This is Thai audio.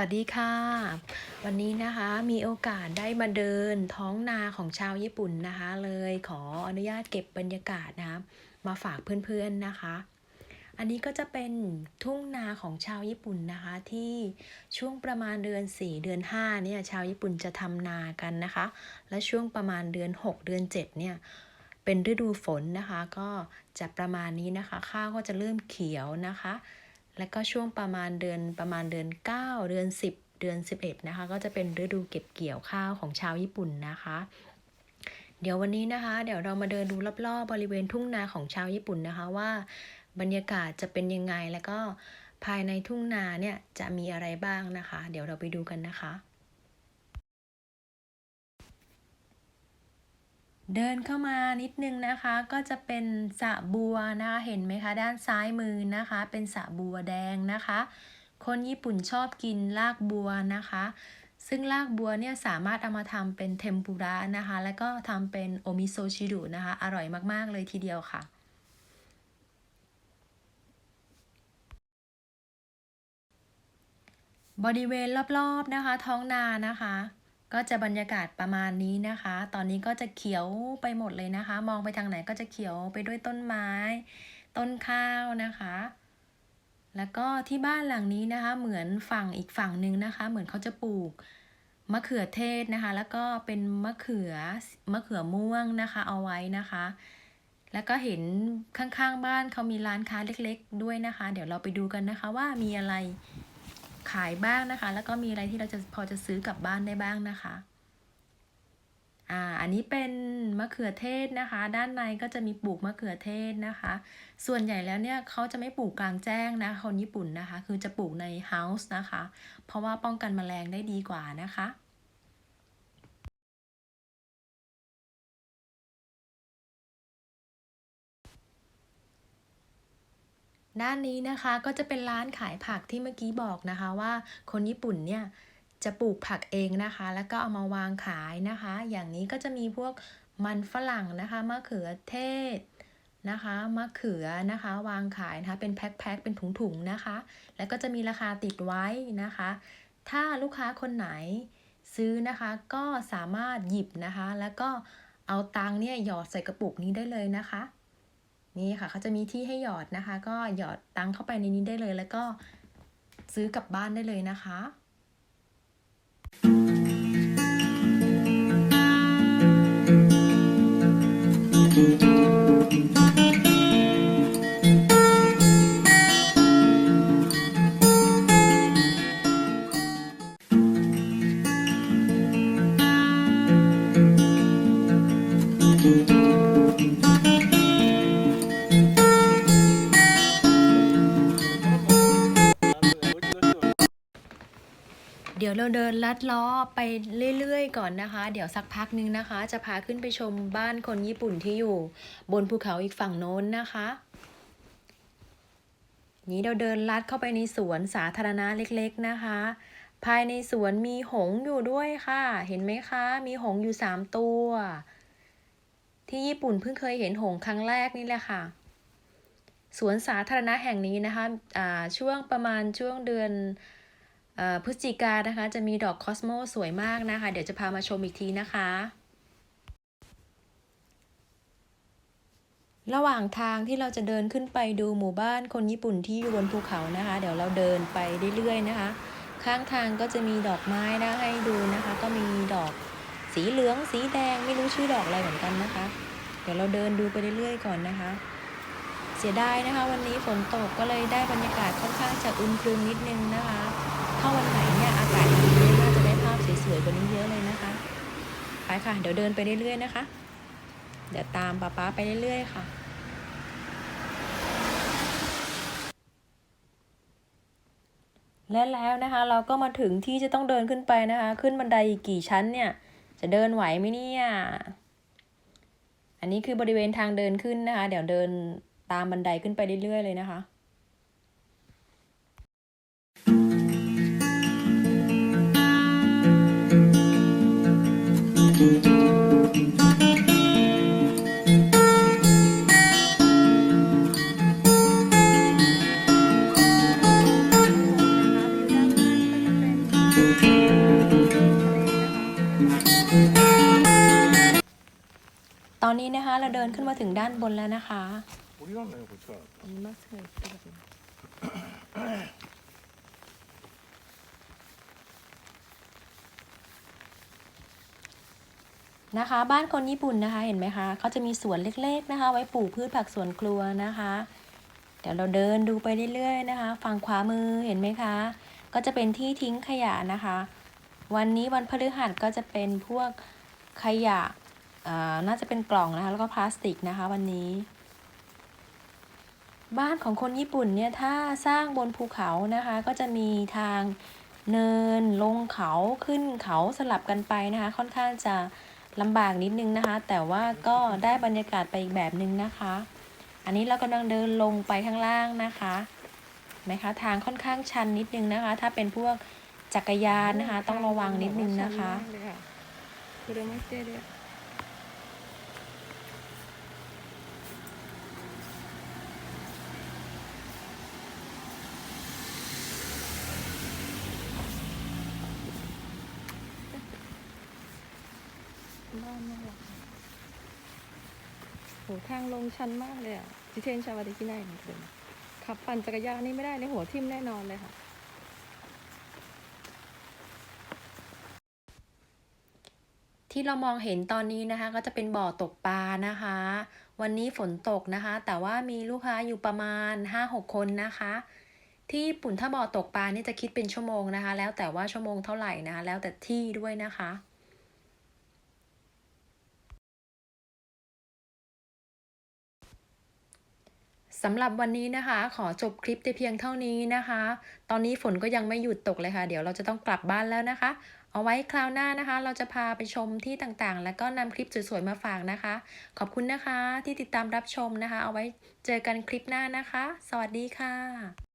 วัสดีค่ะ วันนี้นะคะมีโอกาสได้มาเดินท้องนาของชาวญี่ปุ่นนะคะ เลยขออนุญาตเก็บบรรยากาศนะคะมาฝากเพื่อนๆนะคะ อันนี้ก็จะเป็นทุ่งนาของชาวญี่ปุ่นนะคะ ที่ช่วงประมาณเดือน 4 เดือน5เนี่ยชาวญี่ปุ่นจะทำนากันนะคะ และช่วงประมาณเดือน 6 เดือน 7 เนี่ยเป็นฤดูฝนนะคะ ก็จะประมาณนี้นะคะ ข้าวก็จะเริ่มเขียวนะคะ แล้วก็ช่วงประมาณเดือนประมาณเดือน 9 เดือน 10 เดือน 11 นะคะ ก็จะเป็นฤดูเก็บเกี่ยวข้าวของชาวญี่ปุ่นนะคะ เดี๋ยววันนี้นะคะ เดี๋ยวเรามาเดินดูรอบๆบริเวณทุ่งนาของชาวญี่ปุ่นนะคะว่า บรรยากาศจะเป็นยังไงแล้วก็ภายในทุ่งนาเนี่ยจะมีอะไรบ้างนะคะ เดี๋ยวเราไปดูกันนะคะ เดินเข้ามานิดนึงนะคะก็จะเป็นสะบัวนะคะเห็นไหมคะ ด้านซ้ายมือนะคะ เป็นสะบัวแดงนะคะ คนญี่ปุ่นชอบกินรากบัวนะคะ ซึ่งรากบัวเนี่ยสามารถเอามาทำเป็นเทมปุระนะคะ แล้วก็ทำเป็นโอมิโซชิรุนะคะ อร่อยมากๆเลยทีเดียวค่ะบริเวณรอบๆนะคะ ท้องนานะคะ ก็จะบรรยากาศประมาณนี้นะคะ ตอนนี้ก็จะเขียวไปหมดเลยนะคะ มองไปทางไหนก็จะเขียวไปด้วยต้นไม้ ต้นข้าวนะคะ แล้วก็ที่บ้านหลังนี้นะคะ เหมือนฝั่งอีกฝั่งหนึ่งนะคะ เหมือนเขาจะปลูกมะเขือเทศนะคะ แล้วก็เป็นมะเขือมะเขือม่วงนะคะ เอาไว้นะคะ แล้วก็เห็นข้างๆบ้านเขามีร้านค้าเล็ก ๆ ด้วยนะคะ เดี๋ยวเราไปดูกันนะคะว่ามีอะไร ขายบ้างนะคะ แล้วก็มีอะไรที่เราจะพอจะซื้อกลับบ้านได้บ้างนะคะอ่าอันนี้เป็นมะเขือเทศนะคะ ด้านในก็จะมีปลูกมะเขือเทศนะคะ ส่วนใหญ่แล้วเนี่ยเขาจะไม่ปลูกกลางแจ้งนะคนญี่ปุ่นนะคะ คือจะปลูกในเฮาส์นะคะ เพราะว่าป้องกันแมลงได้ดีกว่านะคะ ด้านนี้นะคะก็จะเป็นร้านขายผักที่เมื่อกี้บอกนะคะว่าคนญี่ปุ่นเนี่ยจะปลูกผักเองนะคะ แล้วก็เอามาวางขายนะคะ อย่างนี้ก็จะมีพวกมันฝรั่งนะคะมะเขือเทศนะคะมะเขือนะคะ วางขายนะคะเป็นแพ็คๆเป็นถุงๆนะคะ แล้วก็จะมีราคาติดไว้นะคะ ถ้าลูกค้าคนไหนซื้อนะคะก็สามารถหยิบนะคะ แล้วก็เอาตังเนี่ยหยอดใส่กระปุกนี้ได้เลยนะคะ นี่ค่ะเขาจะมีที่ให้หยอดนะคะ ก็หยอดตังเข้าไปในนี้ได้เลย แล้วก็ซื้อกลับบ้านได้เลยนะคะ ยวเราเดินลัดล้อไปเรื่อยๆก่อนนะคะ เดี๋ยวสักพักนึงนะคะ จะพาขึ้นไปชมบ้านคนญี่ปุ่นที่อยู่ บนภูเขาอีกฝั่งโน้นนะคะ นี้เราเดินลัดเข้าไปในสวนสาธารณะเล็กๆนะคะ ภายในสวนมีหงอยู่ด้วยค่ะ เห็นไหมคะ มีหงอยู่สามตัว ที่ญี่ปุ่นเพิ่งเคยเห็นหงครั้งแรกนี่แหละค่ะสวนสาธารณะแห่งนี้นะคะะช่วงประมาณช่วงเดือน พฤศจิกานะคะ จะมีดอกคอสโมสวยมากนะคะ เดี๋ยวจะพามาชมอีกทีนะคะระหว่างทางที่เราจะเดินขึ้นไปดูหมู่บ้านคนญี่ปุ่นที่อยู่บนภูเขานะคะ เดี๋ยวเราเดินไปเรื่อยๆนะคะ ข้างทางก็จะมีดอกไม้นะให้ดูนะคะ ก็มีดอกสีเหลืองสีแดงไม่รู้ชื่อดอกอะไรเหมือนกันนะคะ เดี๋ยวเราเดินดูไปเรื่อยๆก่อนนะคะ เสียดายนะคะ วันนี้ฝนตกก็เลยได้บรรยากาศค่อนข้างจะอึมครึมนิดนึงนะคะ ถ้าวันไหนเนี่ยอากาศดีเนี่ยน่าจะได้ภาพสวยๆกว่านี้เยอะเลยนะคะ ไปค่ะ เดี๋ยวเดินไปเรื่อยๆนะคะ เดี๋ยวตามป๊าป๊าไปเรื่อยๆค่ะและแล้วนะคะ เราก็มาถึงที่จะต้องเดินขึ้นไปนะคะ ขึ้นบันไดอีกกี่ชั้นเนี่ย จะเดินไหวไหมเนี่ย อันนี้คือบริเวณทางเดินขึ้นนะคะ เดี๋ยวเดินตามบันไดขึ้นไปเรื่อยๆเลยนะคะ เราเดินขึ้นมาถึงด้านบนแล้วนะคะ?นะคะ บ้านคนญี่ปุ่นนะคะเห็นไหมคะเขาจะมีสวนเล็กๆนะคะ ไว้ปลูกพืชผักสวนครัวนะคะ เดี๋ยวเราเดินดูไปเรื่อยๆนะคะฝั่งขวามือเห็นไหมคะ ก็จะเป็นที่ทิ้งขยะนะคะ วันนี้วันพฤหัสก็จะเป็นพวกขยะ น่าจะเป็นกล่องนะคะ แล้วก็พลาสติกนะคะวันนี้ บ้านของคนญี่ปุ่นเนี่ย ถ้าสร้างบนภูเขานะคะ ก็จะมีทางเนินลงเขาขึ้นเขาสลับกันไปนะคะ ค่อนข้างจะลำบากนิดนึงนะคะ แต่ว่าก็ได้บรรยากาศไปอีกแบบนึงนะคะ อันนี้เรากำลังเดินลงไปข้างล่างนะคะไหมคะทางค่อนข้างชันนิดนึงนะคะ ถ้าเป็นพวกจักรยานนะคะ ต้องระวังนิดนึงนะคะ บ้านน่ารักโหทางลงชันมากเลยอะจิเทนชาวาดิกินเหมือนเดิมขับปั่นจักรยานนี่ไม่ได้เลยหัวทิ่มแน่นอนเลยค่ะ ที่เรามองเห็นตอนนี้นะคะ ก็จะเป็นบ่อตกปลานะคะ วันนี้ฝนตกนะคะ แต่ว่ามีลูกค้าอยู่ประมาณ 5-6 คนนะคะ ที่ญี่ปุ่นถ้าบ่อตกปลานี่จะคิดเป็นชั่วโมงนะคะ แล้วแต่ว่าชั่วโมงเท่าไหร่นะคะแล้วแต่ที่ด้วยนะคะ สำหรับวันนี้นะคะ ขอจบคลิปแต่เพียงเท่านี้นะคะ ตอนนี้ฝนก็ยังไม่หยุดตกเลยค่ะ เดี๋ยวเราจะต้องกลับบ้านแล้วนะคะ เอาไว้คราวหน้านะคะ เราจะพาไปชมที่ต่างๆ แล้วก็นำคลิปสวยๆมาฝากนะคะ ขอบคุณนะคะที่ติดตามรับชมนะคะ เอาไว้เจอกันคลิปหน้านะคะ สวัสดีค่ะ